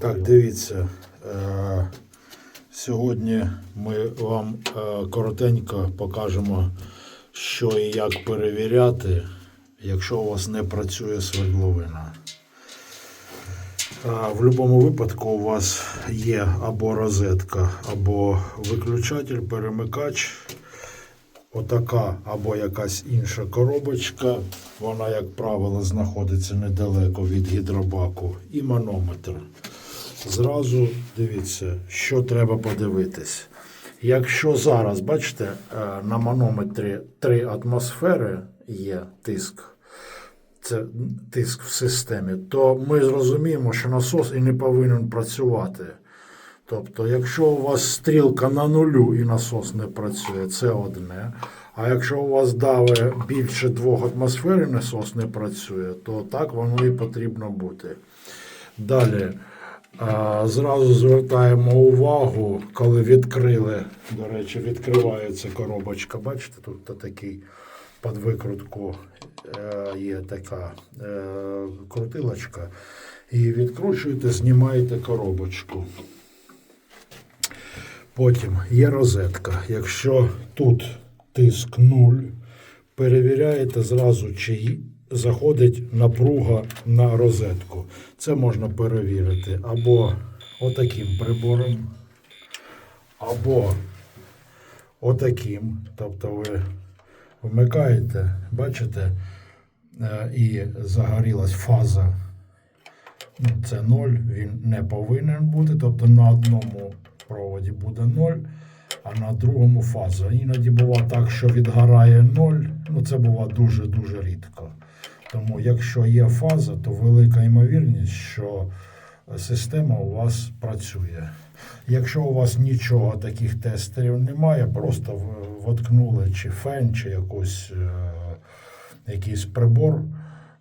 Так, дивіться. Е, Сьогодні ми вам е, коротенько покажемо, що і як перевіряти, якщо у вас не працює свердловина. Е, В будь-якому випадку у вас є або розетка, або виключатель, перемикач. Отака або якась інша коробочка. Вона, як правило, знаходиться недалеко від гідробаку. І манометр. Зразу дивіться, що треба подивитись. Якщо зараз, бачите, е, на манометрі 3 атмосфери є тиск, це тиск в системі, то ми зрозуміємо, що насос і не повинен працювати. Тобто, якщо у вас стрілка на нулю і насос не працює, це одне. А якщо у вас дави більше двох атмосфер і насос не працює, то так воно і потрібно бути. Далі. Зразу звертаємо увагу, коли відкрили, до речі, відкривається коробочка. Бачите, тут такий під викрутку е, є така е, крутилочка. І відкручуєте, знімаєте коробочку. Потім є розетка. Якщо тут тиск 0, перевіряєте зразу, чи заходить напруга на розетку. Це можна перевірити або отаким прибором, або отаким. Тобто ви вмикаєте, бачите, е, і загорілась фаза це 0, він не повинен бути. Тобто на одному проводі буде 0, а на другому фаза. Іноді буває так, що відгорає 0, ну це буває дуже-дуже рідко. Тому якщо є фаза, то велика ймовірність, що система у вас працює. Якщо у вас нічого таких тестерів немає, просто воткнули чи фен, чи якусь, е, якийсь прибор,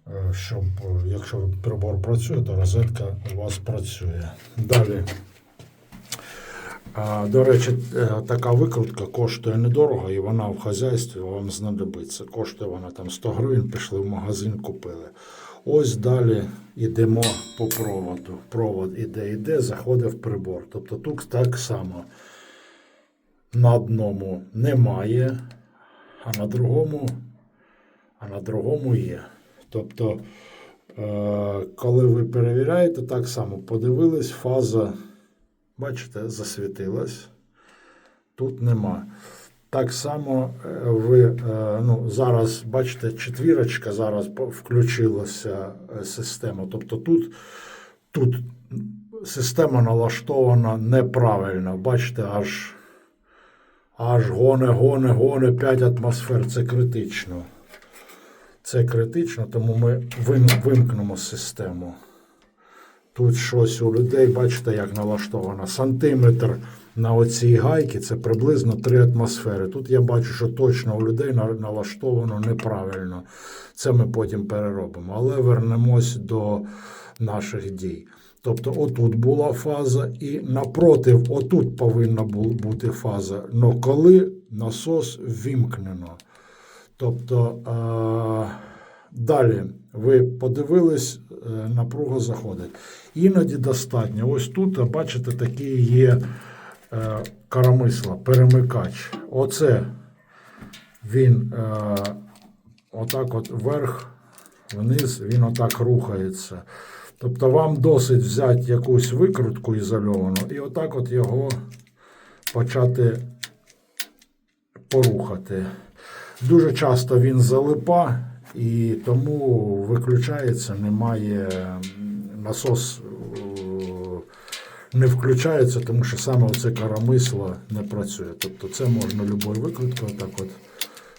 е, щоб е, якщо прибор працює, то розетка у вас працює. Далі. До речі, е, така викрутка коштує недорого, і вона в хазяйстві вам знадобиться. Коштує вона там 100 гривень, пішли в магазин, купили. Ось далі йдемо по проводу. Провод іде, іде, заходить в прибор. Тобто тут так само на одному немає, а на другому, а на другому є. Тобто, е, коли ви перевіряєте, так само подивились, фаза, бачите, засвітилась. Тут нема. Так само е, ви е, ну, зараз бачите, четвірочка зараз включилася е, система. Тобто тут, тут система налаштована неправильно. Бачите, аж, аж гоне, гоне, гоне 5 атмосфер. Це критично. Це критично, тому ми вимкнемо систему. Тут щось у людей, бачите, як налаштовано. Сантиметр на оцій гайці це приблизно 3 атмосфери. Тут я бачу, що точно у людей налаштовано неправильно. Це ми потім переробимо. Але вернемось до наших дій. Тобто, отут була фаза, і напротив, отут повинна бути фаза. Но коли насос вімкнено. Тобто е, далі ви подивились, е, напруга заходить. Іноді достатньо. Ось тут, бачите, такі є е, коромисла, перемикач. Оце він е, отак от вверх, вниз, він отак рухається. Тобто вам досить взяти якусь викрутку ізольовану і отак от його почати порухати. Дуже часто він залипа, і тому виключається, немає насос е, не включається, тому що саме оце карамисло не працює. Тобто це можна любою викруткою, так от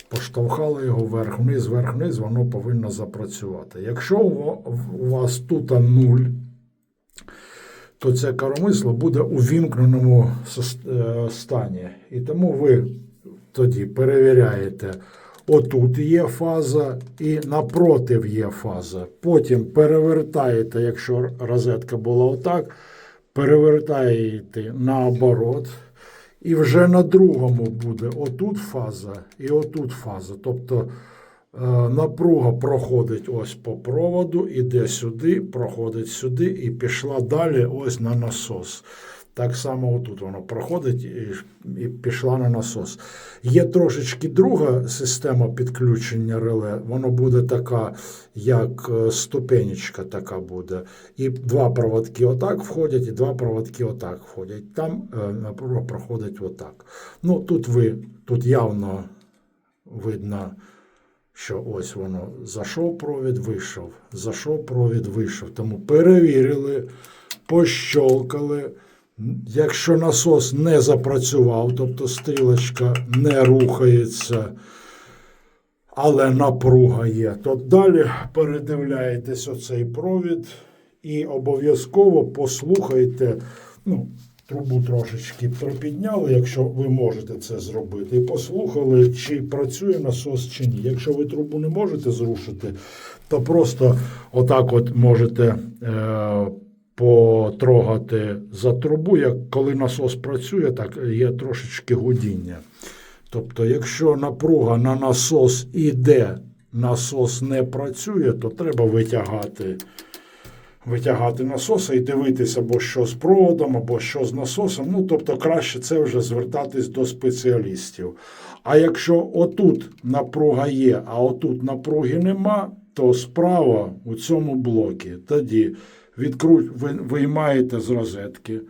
поштовхали його вверх-вниз, вверх-вниз, воно повинно запрацювати. Якщо у у вас тут нуль, то це коромисло буде у вімкненому е, стані. І тому ви тоді перевіряєте, отут є фаза і напротив є фаза. Потім перевертаєте, якщо розетка була отак, перевертаєте наоборот. І вже на другому буде отут фаза і отут фаза. Тобто Е, Напруга проходить ось по проводу, іде сюди, проходить сюди і пішла далі ось на насос. Так само отут воно проходить і, пішла на насос. Є трошечки друга система підключення реле. Воно буде така, як е, ступенечка така буде. І два проводки отак входять, і два проводки отак входять. Там е, проходить отак. Ну, тут ви, тут явно видно що ось воно зайшов провід, вийшов, зайшов провід, вийшов. Тому перевірили, пощолкали. Якщо насос не запрацював, тобто стрілочка не рухається, але напруга є, то далі передивляєтесь оцей провід і обов'язково послухайте. Ну, трубу трошечки припідняли, якщо ви можете це зробити, і послухали, чи працює насос чи ні. Якщо ви трубу не можете зрушити, то просто отак от можете е, потрогати за трубу. Як коли насос працює, так є трошечки гудіння. Тобто, якщо напруга на насос іде, насос не працює, то треба витягати витягати насоса і дивитися, або що з проводом, або що з насосом. Ну, тобто, краще це вже звертатись до спеціалістів. А якщо отут напруга є, а отут напруги нема, то справа у цьому блокі. Тоді відкру... виймаєте з розетки,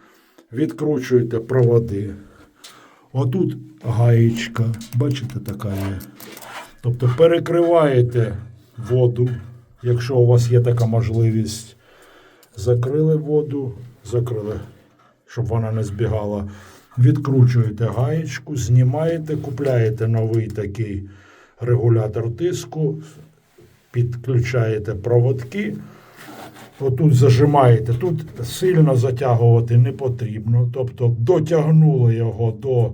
відкручуєте проводи. Отут гаєчка, бачите, така є. Тобто перекриваєте воду, якщо у вас є така можливість. Закрили воду, закрили, щоб вона не збігала. Відкручуєте гаєчку, знімаєте, купляєте новий такий регулятор тиску, підключаєте проводки. Отут зажимаєте. Тут сильно затягувати не потрібно. Тобто дотягнули його до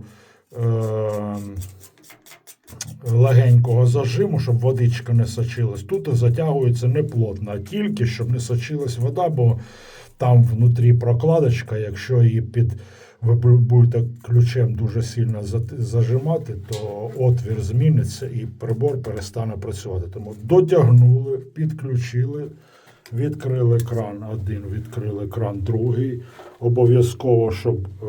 е, легенького зажиму, щоб водичка не сочилась. Тут затягується не плотно, а тільки щоб не сочилась вода, бо там внутрі прокладочка, якщо її під ви будете ключем дуже сильно зажимати, то отвір зміниться і прибор перестане працювати. Тому дотягнули, підключили, відкрили кран один, відкрили кран другий. Обов'язково, щоб е-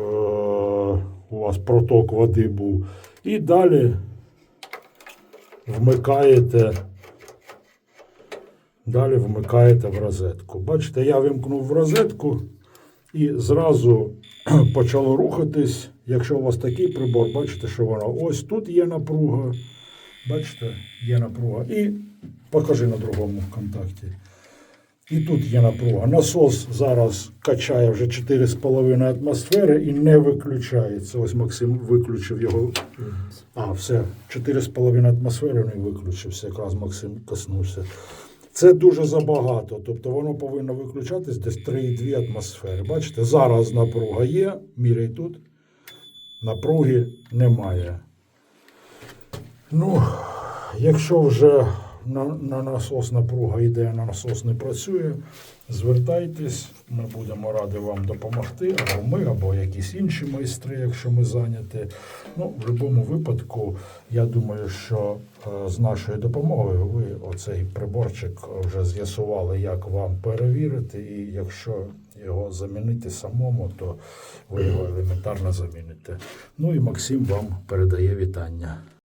у вас проток води був. І далі вмикаєте. Далі вмикаєте в розетку. Бачите, я вимкнув в розетку і зразу почало рухатись. Якщо у вас такий прибор, бачите, що воно ось тут є напруга. Бачите, є напруга. І покажи на другому контакті. І тут є напруга. Насос зараз качає вже 4,5 атмосфери і не виключається. Ось Максим виключив його. А, все, 4,5 атмосфери не виключився, якраз Максим коснувся. Це дуже забагато. Тобто воно повинно виключатись десь 3,2 атмосфери. Бачите, зараз напруга є, міряй тут. Напруги немає. Ну, якщо вже на, на насос напруга йде, на насос не працює, звертайтесь, ми будемо раді вам допомогти, або ми, або якісь інші майстри, якщо ми зайняті. Ну, в будь-якому випадку, я думаю, що е, з нашою допомогою ви оцей приборчик вже з'ясували, як вам перевірити, і якщо його замінити самому, то ви його елементарно заміните. Ну і Максим вам передає вітання.